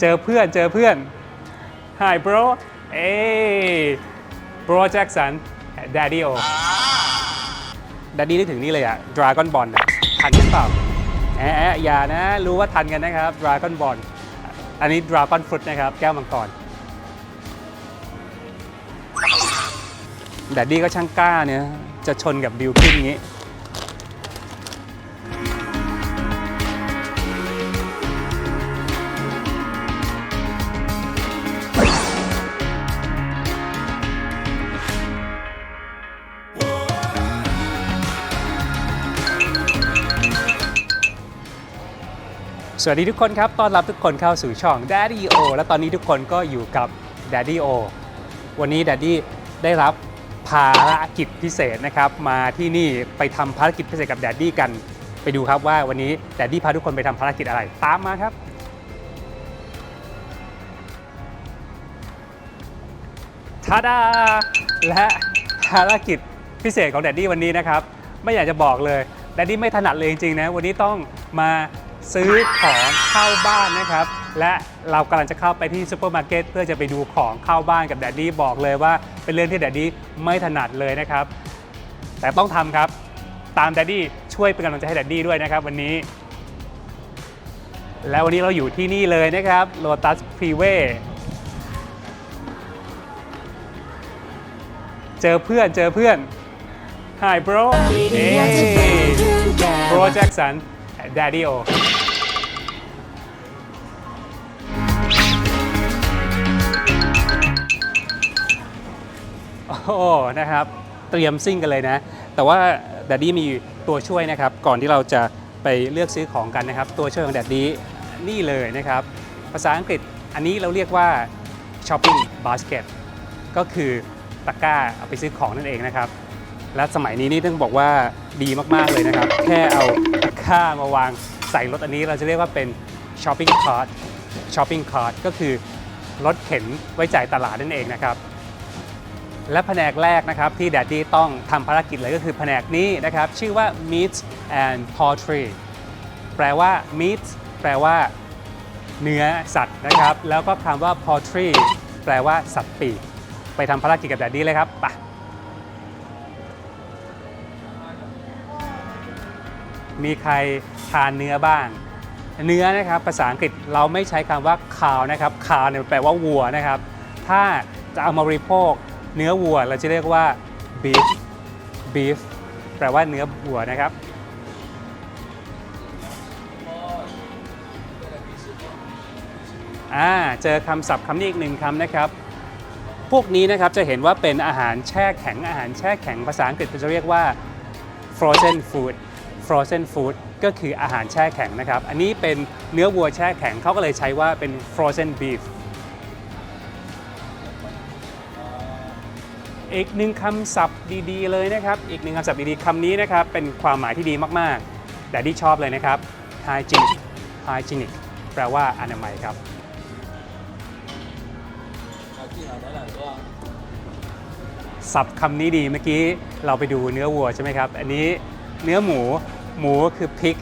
เจอเพื่อนเจอเพื่อน Hi bro เอ้ bro Jackson Daddy O Daddy นึกถึงนี่เลยอะ Dragon Ball อะทันหรือเปล่าแอะแอะอย่านะ รู้ว่าทันกันนะครับ Dragon Ball อันนี้ Dragon Fruit นะครับ แก้วมังกร Daddy ก็ช่างกล้าเนี่ย จะชนกับบิลกิ้นอย่าง สวัสดีทุกคนครับต้อนรับทุกคนเข้าสู่ช่อง Daddy O และตอนนี้ทุกคนก็อยู่กับ Daddy O วันนี้ Daddy ได้รับภารกิจพิเศษนะครับ มาที่นี่ไปทำภารกิจพิเศษกับ Daddy กัน ไปดูครับว่าวันนี้ Daddy พาทุกคนไปทำภารกิจอะไร ตามมาครับ ทาดา และภารกิจพิเศษของแดดดี้วันนี้นะครับ ไม่อยากจะบอกเลยแดดดี้ไม่ถนัดเลยจริงๆนะ วันนี้ต้องมา ซื้อของเข้าบ้านนะครับ และเรากำลังจะเข้าไปที่ซูเปอร์มาร์เก็ตเพื่อจะไปดูของเข้าบ้านกับแดดดี้บอกเลยว่า เป็นเรื่องที่แดดดี้ไม่ถนัดเลยนะครับ แต่ต้องทำครับ ตามแดดดี้ช่วยเป็นกำลังใจให้แดดดี้ด้วยนะครับ วันนี้ และวันนี้เราอยู่ที่นี่เลยนะครับ Lotus Freeway เจอเพื่อนเจอเพื่อน Hi bro เอ้ bro Jackson Daddy O อ้นะครับ เตรียมซิ่งกันเลยนะ แต่ว่า Daddy มีตัวช่วยนะครับ ก่อนที่เราจะไปเลือกซื้อของกันนะครับ ตัวช่วยของ Daddy นี่เลยนะครับ ภาษาอังกฤษอันนี้เราเรียกว่า shopping basket ก็คือตะกร้าเอาไปซื้อของนั่นเองนะครับ และสมัยนี้นี่ต้องบอกว่าดีมากๆเลยนะครับ แค่เอาตะกร้ามาวางใส่รถอันนี้เราจะเรียกว่าเป็น shopping cart shopping cart ก็คือรถเข็นไว้จ่ายตลาดนั่นเองนะครับ และแผนกแรกนะครับที่แดดดี้ต้องทำภารกิจเลยก็คือแผนกนี้นะครับ ชื่อว่า meat and poultry แปลว่า meat แปลว่า เนื้อสัตว์นะครับ แล้วก็คำว่า poultry แปลว่าสัตว์ปีก ไปทำภารกิจกับแดดดี้เลยครับไปมีใครทานเนื้อบ้าง เนื้อนะครับภาษาอังกฤษเราไม่ใช้คำว่า cow นะครับ cow เนี่ยแปลว่าวัวนะครับ ถ้าจะเอามาบริโภค เนื้อวัวเราจะเรียกว่า beef beef แปลว่าเนื้อวัวนะครับ อ่า เจอคำศัพท์คำนี้อีกหนึ่งคำนะครับ พวกนี้นะครับจะเห็นว่าเป็นอาหารแช่แข็งอาหารแช่แข็งภาษาอังกฤษจะเรียกว่า frozen food frozen food ก็คืออาหารแช่แข็งนะครับ อันนี้เป็นเนื้อวัวแช่แข็งเขาก็เลยใช้ว่าเป็น frozen beef อีกหนึ่งคำศัพท์ดีๆเลยนะครับ อีกหนึ่งคำศัพท์ดีๆคำนี้นะครับ เป็นความหมายที่ดีมากๆ แต่ที่ชอบเลยนะครับ hygienic hygienic แปลว่าอนามัยครับ ศัพท์คำนี้ดีเมื่อกี้เราไปดูเนื้อวัวใช่ไหมครับ อันนี้เนื้อหมูหมูคือพริก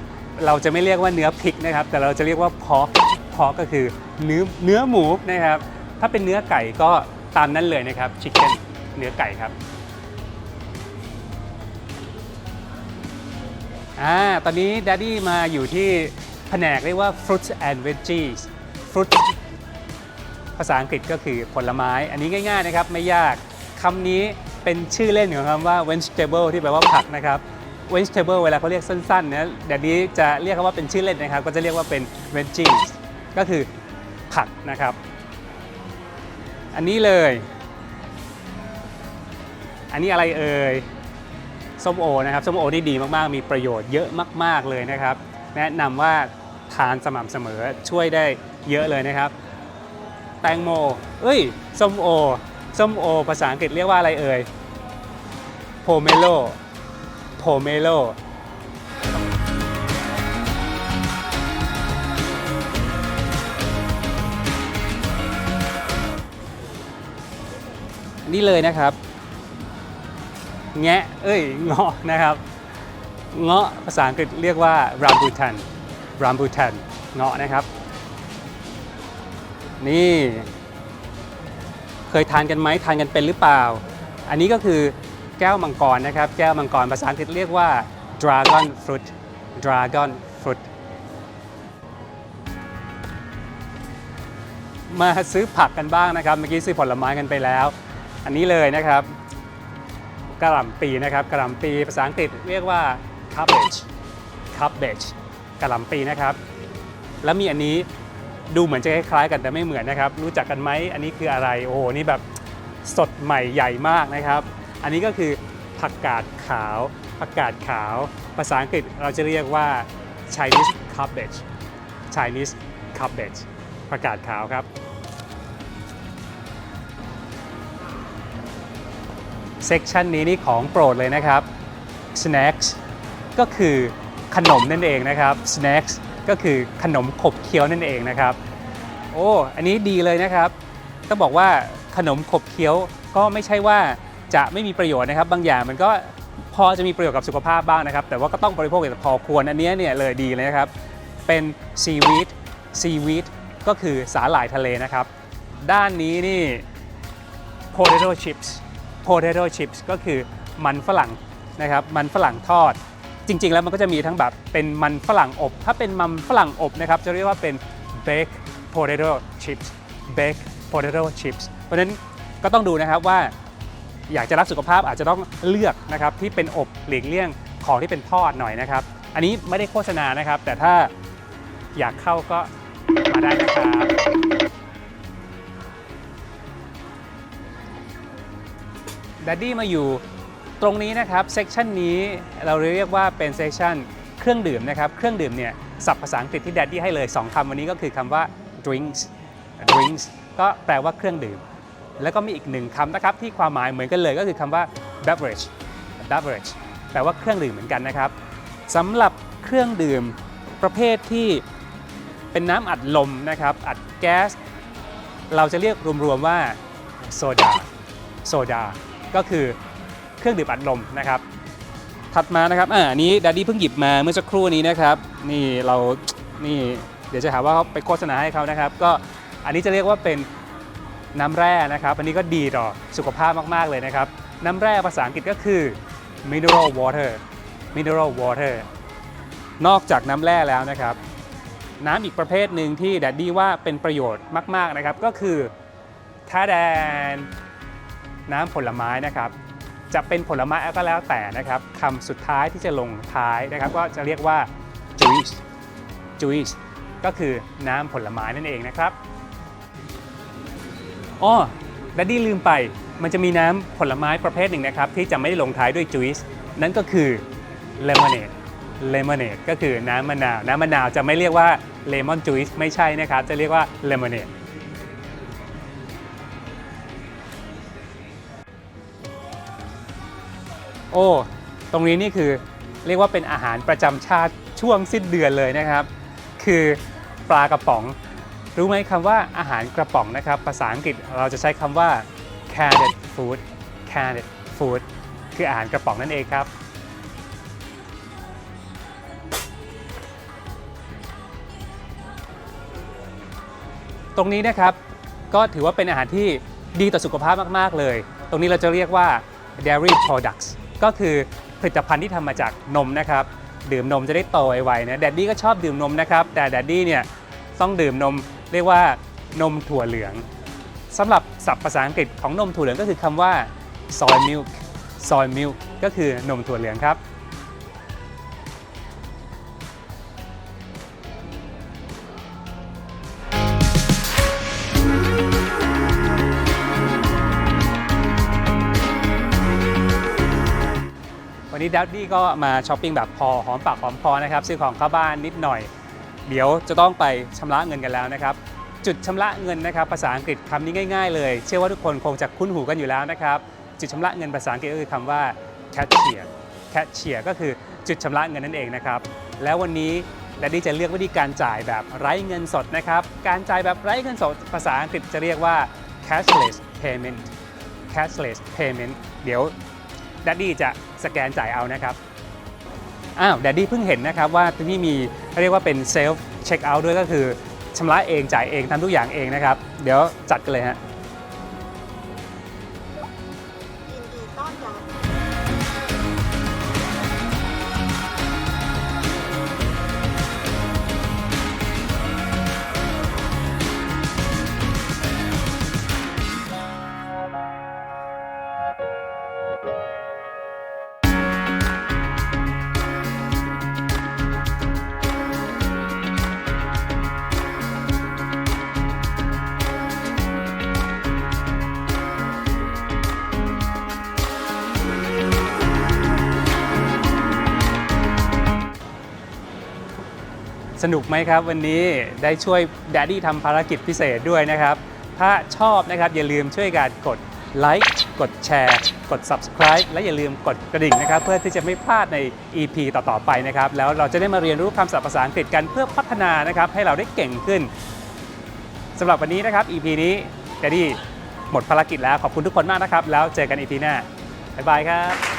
เราจะไม่เรียกว่าเนื้อพริกนะครับ แต่เราจะเรียกว่าพอกพอกก็คือเนื้อเนื้อหมูนะครับ ถ้าเป็นเนื้อไก่ก็ตามนั้นเลยนะครับชิคเก้น เนื้อไก่ครับอ่าตอนนี้ด a ดดี้มาอยู่ที่แผนกเรียกว่า fruits and veggies fruit ภาษาอังกฤษก็คือผลไม้ อันนี้ง่ายๆนะครับไม่ยากคำนี้เป็นชื่อเล่นของคำว่า vegetable ที่แปลว่าผักนะครับ vegetable เวลาเขาเรียกสั้นๆเนี่ยเดี๋ยวนี้จะเรียกคำว่าเป็นชื่อเล่นนะครับ ก็จะเรียกว่าเป็น veggies ก็คือผักนะครับ อันนี้เลย อันนี้อะไรเอ่ยส้มโอนะครับส้มโอที่ดีมากๆ มีประโยชน์เยอะมาก ๆเลยนะครับ แนะนำว่าทานสม่ำเสมอช่วยได้เยอะเลยนะครับ แตงโม เอ้ยส้มโอส้มโอ ภาษาอังกฤษเรียกว่าอะไรเอ่ยโพเมโลโพเมโลนี่เลยนะครับ แงะเอ้ยเงาะนะครับ เงาะภาษาอังกฤษเรียกว่า rambutan rambutan เงาะนะครับ นี่ เคยทานกันไหมทานกันเป็นหรือเปล่า อันนี้ก็คือแก้วมังกรนะครับ แก้วมังกรภาษาอังกฤษเรียกว่า dragon fruit dragon fruit มาซื้อผักกันบ้างนะครับ เมื่อกี้ซื้อผลไม้กันไปแล้ว อันนี้เลยนะครับ กระหล่ำปีนะครับกระหล่ำปีภาษาอังกฤษเรียกว่า cabbage cabbage กระหล่ำปีนะครับ แล้วมีอันนี้ดูเหมือนจะคล้ายๆกันแต่ไม่เหมือนนะครับ รู้จักกันไหมอันนี้คืออะไรโอ้โหนี่แบบสดใหม่ใหญ่มากนะครับ อันนี้ก็คือผักกาดขาวผักกาดขาว ภาษาอังกฤษเราจะเรียกว่า Chinese cabbage Chinese cabbage ผักกาดขาวครับ เซกชันนี้นี่ของโปรดเลยนะครับ snacks ก็คือขนมนั่นเองนะครับ snacks ก็คือขนมขบเคี้ยวนั่นเองนะครับ โอ้อันนี้ดีเลยนะครับต้องบอกว่าขนมขบเคี้ยวก็ไม่ใช่ว่าจะไม่มีประโยชน์นะครับ บางอย่างมันก็พอจะมีประโยชน์กับสุขภาพบ้างนะครับ แต่ว่าก็ต้องบริโภคอย่างพอควรอันนี้เนี่ยเลยดีเลยนะครับ เป็นซีวีดซีวีดก็คือสาหร่ายทะเลนะครับ ด้านนี้นี่ potato chips potato chips ก็คือมันฝรั่งนะครับมันฝรั่งทอด จริง ๆ แล้วมันก็จะมีทั้งแบบเป็นมันฝรั่งอบ ถ้าเป็นมันฝรั่งอบนะครับจะเรียกว่าเป็น baked potato chips baked potato chips เพราะฉะนั้นก็ต้องดูนะครับว่าอยากจะรักสุขภาพอาจจะต้องเลือกนะครับที่เป็นอบหลีกเลี่ยงของที่เป็นทอดหน่อยนะครับ อันนี้ไม่ได้โฆษณานะครับ แต่ถ้าอยากเข้าก็มาได้นะครับ ดัดดี้มาอยู่ตรงนี้นะครับเซกชันนี้เราเรียกว่าเป็นเซกชันเครื่องดื่มนะครับ เครื่องดื่มเนี่ยศัพท์ภาษาอังกฤษที่ดัดดี้ให้เลย 2คำวันนี้ก็คือคำว่า drinks drinks ก็แปลว่าเครื่องดื่ม แล้วก็มีอีกหนึ่งคำนะครับที่ความหมายเหมือนกันเลยก็คือคำว่า beverage beverage แปลว่าเครื่องดื่มเหมือนกันนะครับสำหรับเครื่องดื่มประเภทที่เป็นน้ำอัดลมนะครับ อัดแก๊ส เราจะเรียกรวมๆว่าโซดาโซดา ก็คือเครื่องดื่มอัดลมนะครับ ถัดมานะครับอ่านี้ดัดดี้เพิ่งหยิบมาเมื่อสักครู่นี้นะครับ นี่เรานี่เดี๋ยวจะหาว่าเขาไปโฆษณาให้เขานะครับ ก็อันนี้จะเรียกว่าเป็นน้ำแร่นะครับ อันนี้ก็ดีต่อสุขภาพมากๆเลยนะครับ น้ำแร่ภาษาอังกฤษก็คือ mineral water mineral water นอกจากน้ำแร่แล้วนะครับ น้ำอีกประเภทหนึ่งที่แดดดี้ว่าเป็นประโยชน์มาก ๆ นะครับ ก็คือท่าแดน น้ำผลไม้นะครับ จะเป็นผลไม้ก็แล้วแต่นะครับคำสุดท้ายที่จะลงท้ายนะครับ ก็จะเรียกว่า juice juice ก็คือน้ำผลไม้นั่นเองนะครับอ้อดัดดี้ลืมไปมันจะมีน้ำผลไม้ประเภทหนึ่งนะครับ ที่จะไม่ได้ลงท้ายด้วย juice นั่นก็คือ lemonade lemonade ก็คือน้ำมะนาว น้ำมะนาวจะไม่เรียกว่า lemon juice ไม่ใช่นะครับ จะเรียกว่า lemonade โอ้ ตรงนี้นี่คือเรียกว่าเป็นอาหารประจำชาติช่วงสิ้นเดือนเลยนะครับ คือปลากระป๋อง รู้ไหมคำว่าอาหารกระป๋องนะครับ ภาษาอังกฤษเราจะใช้คำว่า canned food canned food คืออาหารกระป๋องนั่นเองครับ ตรงนี้นะครับก็ถือว่าเป็นอาหารที่ดีต่อสุขภาพมาก ๆ เลย ตรงนี้เราจะเรียกว่า dairy products ก็คือผลิตภัณฑ์ที่ทำมาจากนมนะครับ ดื่มนมจะได้โตไวๆนะแดดดี้ก็ชอบดื่มนมนะครับ แต่แดดดี้เนี่ยต้องดื่มนมเรียกว่านมถั่วเหลืองสำหรับศัพท์ภาษาอังกฤษของนมถั่วเหลืองก็คือคำว่า soy milk soy milk ก็คือนมถั่วเหลืองครับ วันนี้ดัดดี้ก็มาช้อปปิ้งแบบพอหอมปากหอมคอนะครับซื้อของเข้าบ้านนิดหน่อย เดี๋ยวจะต้องไปชำระเงินกันแล้วนะครับ จุดชำระเงินนะครับ ภาษาอังกฤษคำนี้ง่ายๆเลย เชื่อว่าทุกคนคงจะคุ้นหูกันอยู่แล้วนะครับ จุดชำระเงินภาษาอังกฤษก็คือคำว่า cashier cashier ก็คือจุดชำระเงินนั่นเองนะครับ แล้ววันนี้ดัดดี้จะเลือกวิธีการจ่ายแบบไร้เงินสดนะครับ การจ่ายแบบไร้เงินสด ภาษาอังกฤษจะเรียกว่า cashless payment cashless payment เดี๋ยวดัดดี้จะ สแกนจ่ายเอานะครับอ้าวดัดดี้เพิ่งเห็นนะครับว่าที่นี่มีเรียกว่าเป็นเซลฟ์เช็คเอาท์ด้วยก็คือชำระเองจ่ายเองทำทุกอย่างเองนะครับ เดี๋ยวจัดกันเลยฮะยินดีต้อนรับ นุกไหมครับ วันนี้ได้ช่วย d ดดดี้ทำภารกิจพิเศษด้วยนะครับ ถ้าชอบนะครับอย่าลืมช่วยกันกดไลค์กดแชร์ กด subscribe และอย่าลืมกดกระดิ่งนะครับ เพื่อที่จะไม่พลาดใน EP ต่อ ๆ ไปนะครับ แล้วเราจะได้มาเรียนรู้คำศัพท์ภาษาอังกฤษกันเพื่อพัฒนานะครับ ให้เราได้เก่งขึ้นสำหรับวันนี้นะครับ EP นี้ d ดดดี้หมดภารกิจแล้วขอบคุณทุกคนมากนะครับ แล้วเจอกัน EP หน้าบ๊ายบายครับ